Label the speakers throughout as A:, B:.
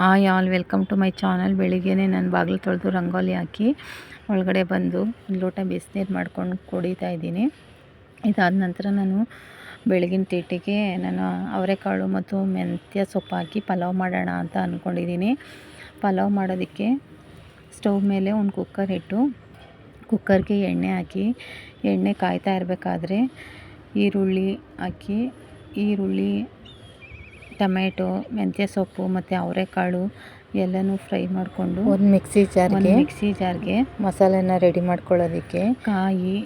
A: Hi all welcome to my channel ಬೆಳಿಗ್ಗೆ ನಾನು ಬಾಗಿಲು ತೊಳೆದು ರಂಗೋಲಿ ಹಾಕಿ ಒಳಗಡೆ ಬಂದು ಒಂದು ಲೋಟ ಬಿಸಿನೀರು ಮಾಡ್ಕೊಂಡು ಕುಡಿತಾ ಇದ್ದೀನಿ. ಇದಾದ ನಂತರ ನಾನು ಬೆಳಗಿನ ತೀಟಿಗೆ ನಾನು ಅವರೆಕಾಳು ಮತ್ತು ಮೆಂತ್ಯ ಸೊಪ್ಪು ಹಾಕಿ ಪಲಾವ್ ಮಾಡೋಣ ಅಂತ ಅಂದ್ಕೊಂಡಿದ್ದೀನಿ ಪಲಾವ್ ಮಾಡೋದಕ್ಕೆ ಸ್ಟವ್ ಮೇಲೆ ಒಂದು ಕುಕ್ಕರ್ ಇಟ್ಟು ಕುಕ್ಕರ್ಗೆ ಎಣ್ಣೆ ಹಾಕಿ, ಎಣ್ಣೆ ಕಾಯ್ತಾ ಇರಬೇಕಾದ್ರೆ ಈರುಳ್ಳಿ ಹಾಕಿ, ಈರುಳ್ಳಿ ಟೊಮೆಟೊ ಮೆಂತ್ಯ ಸೊಪ್ಪು ಮತ್ತು ಅವರೆಕಾಳು ಎಲ್ಲನೂ ಫ್ರೈ ಮಾಡಿಕೊಂಡು
B: ಒಂದು ಮಿಕ್ಸಿ ಜಾರ್ಗೆ
A: ಮಿಕ್ಸಿ ಜಾರ್ಗೆ
B: ಮಸಾಲೆನ ರೆಡಿ ಮಾಡ್ಕೊಳ್ಳೋದಕ್ಕೆ
A: ಕಾಯಿ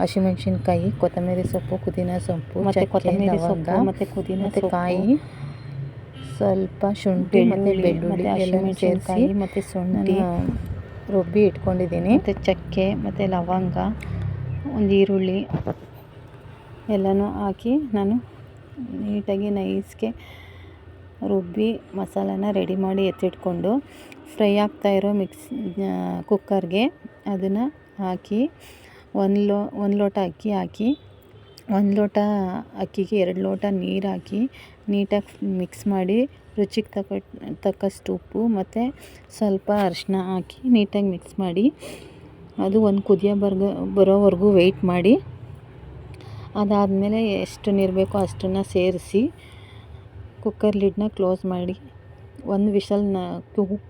B: ಹಸಿಮೆಣಸಿನ್ಕಾಯಿ ಕೊತ್ತಂಬರಿ ಸೊಪ್ಪು ಪುದೀನ ಸೊಪ್ಪು
A: ಮತ್ತು ಕೊತ್ತಂಬರಿ ಸೊಪ್ಪು ಮತ್ತು ಪುದೀನ
B: ಕಾಯಿ ಸ್ವಲ್ಪ ಶುಂಠಿ ಮತ್ತು
A: ಬೆಳ್ಳುಳ್ಳಿ
B: ಎಲ್ಲನೂ ಸೇರಿಸಿ
A: ಮತ್ತು ಶುಂಠಿ
B: ರುಬ್ಬಿ ಇಟ್ಕೊಂಡಿದ್ದೀನಿ.
A: ಮತ್ತು ಚಕ್ಕೆ ಮತ್ತು ಲವಂಗ ಒಂದು ಈರುಳ್ಳಿ ಎಲ್ಲನೂ ಹಾಕಿ ನಾನು ನೀಟಾಗಿ ನೈಸ್ಗೆ ರುಬ್ಬಿ ಮಸಾಲಾನ ರೆಡಿ ಮಾಡಿ ಎತ್ತಿಟ್ಕೊಂಡು ಫ್ರೈ ಆಗ್ತಾ ಇರೋ ಮಿಕ್ಸ್ ಕುಕ್ಕರ್ಗೆ ಅದನ್ನು ಹಾಕಿ, ಒಂದು ಲೋ, ಒಂದು ಲೋಟ ಅಕ್ಕಿ ಹಾಕಿ, ಒಂದು ಲೋಟ ಅಕ್ಕಿಗೆ ಎರಡು ಲೋಟ ನೀರು ಹಾಕಿ ನೀಟಾಗಿ ಮಿಕ್ಸ್ ಮಾಡಿ ರುಚಿಗೆ ತಕ್ಕ ತಕ್ಕಷ್ಟು ಉಪ್ಪು ಮತ್ತು ಸ್ವಲ್ಪ ಅರಿಶಿನ ಹಾಕಿ ನೀಟಾಗಿ ಮಿಕ್ಸ್ ಮಾಡಿ ಅದು ಒಂದು ಕುದಿಯ ಬರ್ಗ, ಬರೋವರೆಗೂ ವೆಯ್ಟ್ ಮಾಡಿ ಅದಾದಮೇಲೆ ಎಷ್ಟು ನೀರು ಬೇಕೋ ಅಷ್ಟನ್ನು ಸೇರಿಸಿ ಕುಕ್ಕರ್ ಲಿಡ್ನ ಕ್ಲೋಸ್ ಮಾಡಿ ಒಂದು ವಿಷಲ್ನ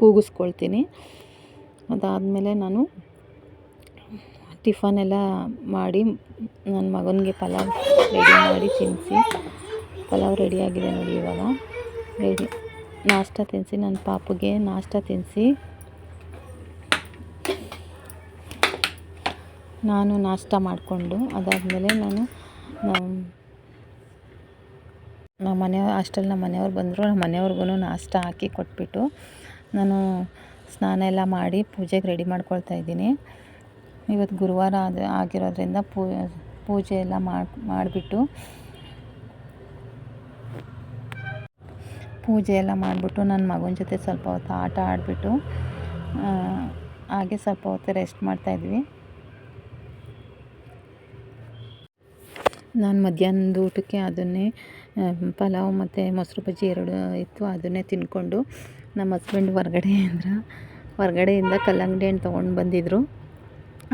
A: ಕೂಗಿಸ್ಕೊಳ್ತೀನಿ. ಅದಾದಮೇಲೆ ನಾನು ಟಿಫನ್ ಎಲ್ಲ ಮಾಡಿ ನನ್ನ ಮಗನಿಗೆ ಪಲಾವ್ ರೆಡಿ ಮಾಡಿ ತಿನ್ನಿಸಿ ಪಲಾವ್ ರೆಡಿಯಾಗಿದೆ ನೋಡಿ ಇವಾಗ. ರೆಡಿ ನಾಷ್ಟ ತಿನ್ನಿಸಿ ನನ್ನ ಪಾಪುಗೆ ನಾಷ್ಟ ತಿನ್ನಿಸಿ ನಾನು ನಾಷ್ಟ ಮಾಡಿಕೊಂಡು ಅದಾದಮೇಲೆ ನಾನು ನಮ್ಮ ಮನೆ ಅಷ್ಟರಲ್ಲಿ ನಮ್ಮ ಮನೆಯವ್ರು ಬಂದರು, ನಮ್ಮ ಮನೆಯವ್ರಿಗೂ ನಾಷ್ಟ ಹಾಕಿ ಕೊಟ್ಬಿಟ್ಟು ನಾನು ಸ್ನಾನ ಎಲ್ಲ ಮಾಡಿ ಪೂಜೆಗೆ ರೆಡಿ ಮಾಡ್ಕೊಳ್ತಾ ಇದ್ದೀನಿ. ಇವತ್ತು ಗುರುವಾರ ಅದು ಆಗಿರೋದ್ರಿಂದ ಪೂಜೆ ಎಲ್ಲ ಮಾಡಿ, ಮಾಡಿಬಿಟ್ಟು ಪೂಜೆ ಎಲ್ಲ ಮಾಡಿಬಿಟ್ಟು ನನ್ನ ಮಗನ ಜೊತೆ ಸ್ವಲ್ಪ ಹೊತ್ತು ಆಟ ಆಡಿಬಿಟ್ಟು ಹಾಗೆ ಸ್ವಲ್ಪ ಹೊತ್ತು ರೆಸ್ಟ್ ಮಾಡ್ತಾಯಿದ್ವಿ ನಾನು ಮಧ್ಯಾಹ್ನದ ಊಟಕ್ಕೆ ಅದನ್ನೇ ಪಲಾವ್ ಮತ್ತು ಮೊಸರು ಬಜ್ಜಿ ಎರಡು ಇತ್ತು ಅದನ್ನೇ ತಿಂದ್ಕೊಂಡು ನಮ್ಮ ಹಸ್ಬೆಂಡ್ ಅಂದ್ರೆ ಹೊರಗಡೆಯಿಂದ ಕಲ್ಲಂಗಡಿ ಹಣ್ಣು ತೊಗೊಂಡು ಬಂದಿದ್ದರು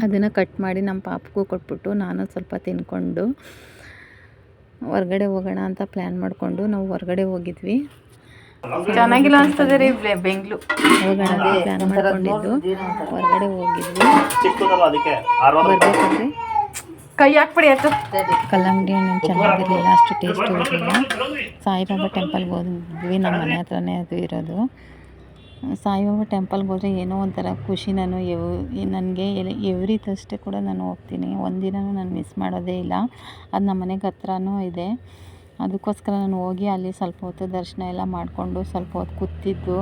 A: ಅದನ್ನು ಕಟ್ ಮಾಡಿ ನಮ್ಮ ಪಾಪಗೂ ಕೊಟ್ಬಿಟ್ಟು ನಾನು ಸ್ವಲ್ಪ ತಿಂದ್ಕೊಂಡು ಹೊರಗಡೆ ಹೋಗೋಣ ಅಂತ ಪ್ಲ್ಯಾನ್ ಮಾಡಿಕೊಂಡು ನಾವು ಹೊರಗಡೆ ಹೋಗಿದ್ವಿ.
B: ಚೆನ್ನಾಗಿಲ್ಲ ಅನ್ಸ್ತದೆ ರೀ ಬೆಂಗ್ಳೂರು
A: ಹೋಗೋಣ ಅಂತ ಪ್ಲ್ಯಾನ್ ಮಾಡ್ಕೊಂಡಿದ್ದು. ಹೊರಗಡೆ ಹೋಗಿದ್ವಿ. ಬರ್ಬೇಕಾದ್ರೆ
B: ಕೈ ಹಾಕ್ಬಿಡಿ ಆಯ್ತು.
A: ಕಲ್ಲಂಗಡಿ ಹಣ್ಣು ಚೆನ್ನಾಗಿರಲಿಲ್ಲ, ಅಷ್ಟು ಟೇಸ್ಟ್ ಇರಲಿಲ್ಲ ಸಾಯಿಬಾಬಾ ಟೆಂಪಲ್ಗೆ ಹೋದ್ವಿ, ನಮ್ಮ ಮನೆ ಹತ್ರನೇ ಅದು ಇರೋದು. ಸಾಯಿಬಾಬಾ ಟೆಂಪಲ್ಗೆ ಹೋದರೆ ಏನೋ ಒಂಥರ ಖುಷಿ ನಾನು ಎವ್, ನನಗೆ ಎವ್ರಿ ತಷ್ಟೇ ಕೂಡ ನಾನು ಹೋಗ್ತೀನಿ. ಒಂದಿನವೂ ನಾನು ಮಿಸ್ ಮಾಡೋದೇ ಇಲ್ಲ. ಅದು ನಮ್ಮ ಮನೆಗೆ ಹತ್ರನೂ ಇದೆ. ಅದಕ್ಕೋಸ್ಕರ ನಾನು ಹೋಗಿ ಅಲ್ಲಿ ಸ್ವಲ್ಪ ಹೊತ್ತು ದರ್ಶನ ಎಲ್ಲ ಮಾಡಿಕೊಂಡು ಸ್ವಲ್ಪ ಹೊತ್ತು ಕೂತಿದ್ದು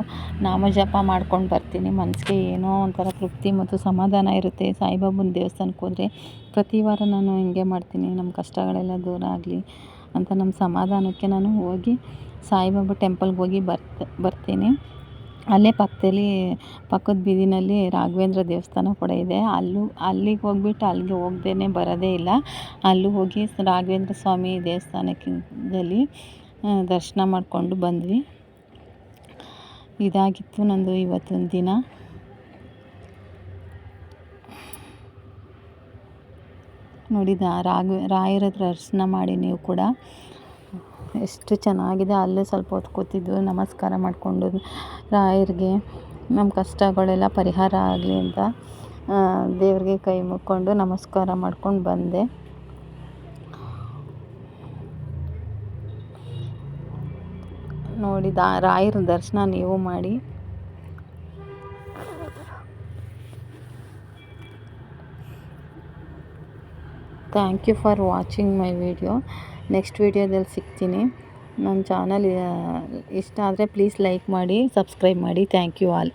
A: ನಾಮ ಜಪ ಮಾಡ್ಕೊಂಡು ಬರ್ತೀನಿ. ಮನಸ್ಸಿಗೆ ಏನೋ ಒಂಥರ ತೃಪ್ತಿ ಮತ್ತು ಸಮಾಧಾನ ಇರುತ್ತೆ. ಸಾಯಿಬಾಬನ ದೇವಸ್ಥಾನಕ್ಕೆ ಹೋದರೆ ಪ್ರತಿ ವಾರ ನಾನು ಹಿಂಗೆ ಮಾಡ್ತೀನಿ. ನಮ್ಮ ಕಷ್ಟಗಳೆಲ್ಲ ದೂರ ಆಗಲಿ ಅಂತ ನಮ್ಮ ಸಮಾಧಾನಕ್ಕೆ ನಾನು ಹೋಗಿ ಸಾಯಿಬಾಬಾ ಟೆಂಪಲ್ಗೆ ಹೋಗಿ ಬರ್ತ, ಬರ್ತೀನಿ. ಅಲ್ಲೇ ಪಕ್ಕದಲ್ಲಿ, ಪಕ್ಕದ ಬೀದಿನಲ್ಲಿ ರಾಘವೇಂದ್ರ ದೇವಸ್ಥಾನ ಕೂಡ ಇದೆ. ಅಲ್ಲೂ, ಅಲ್ಲಿಗೆ ಹೋಗ್ಬಿಟ್ಟು ಅಲ್ಲಿಗೆ ಹೋಗ್ದೇ ಬರೋದೇ ಇಲ್ಲ. ಅಲ್ಲೂ ಹೋಗಿ ರಾಘವೇಂದ್ರ ಸ್ವಾಮಿ ದೇವಸ್ಥಾನಕ್ಕೆ ದಲ್ಲಿ ದರ್ಶನ ಮಾಡಿಕೊಂಡು ಬಂದ್ವಿ. ಇದಾಗಿತ್ತು ನಂದು ಇವತ್ತಿನ ದಿನ. ನೋಡಿದ ರಾಘ, ರಾಯರ ದರ್ಶನ ಮಾಡಿ ನೀವು ಕೂಡ. ಎಷ್ಟು ಚೆನ್ನಾಗಿದೆ, ಅಲ್ಲೇ ಸ್ವಲ್ಪ ಹೊತ್ತು ನಮಸ್ಕಾರ ಮಾಡಿಕೊಂಡು ರಾಯರಿಗೆ ನಮ್ಮ ಕಷ್ಟಗಳೆಲ್ಲ ಪರಿಹಾರ ಆಗಲಿ ಅಂತ ದೇವರಿಗೆ ಕೈ ಮುಕ್ಕೊಂಡು ನಮಸ್ಕಾರ ಮಾಡ್ಕೊಂಡು ಬಂದೆ. ನೋಡಿ, ದಾ, ರಾಯರ ದರ್ಶನ ನೀವು ಮಾಡಿ. Thank you for watching my video next ವೀಡಿಯೋದಲ್ಲಿ ಸಿಗ್ತೀನಿ. ನನ್ನ ಚಾನಲ್ ಇಷ್ಟ ಆದರೆ ಪ್ಲೀಸ್ ಲೈಕ್ ಮಾಡಿ ಸಬ್ಸ್ಕ್ರೈಬ್ ಮಾಡಿ. Thank you all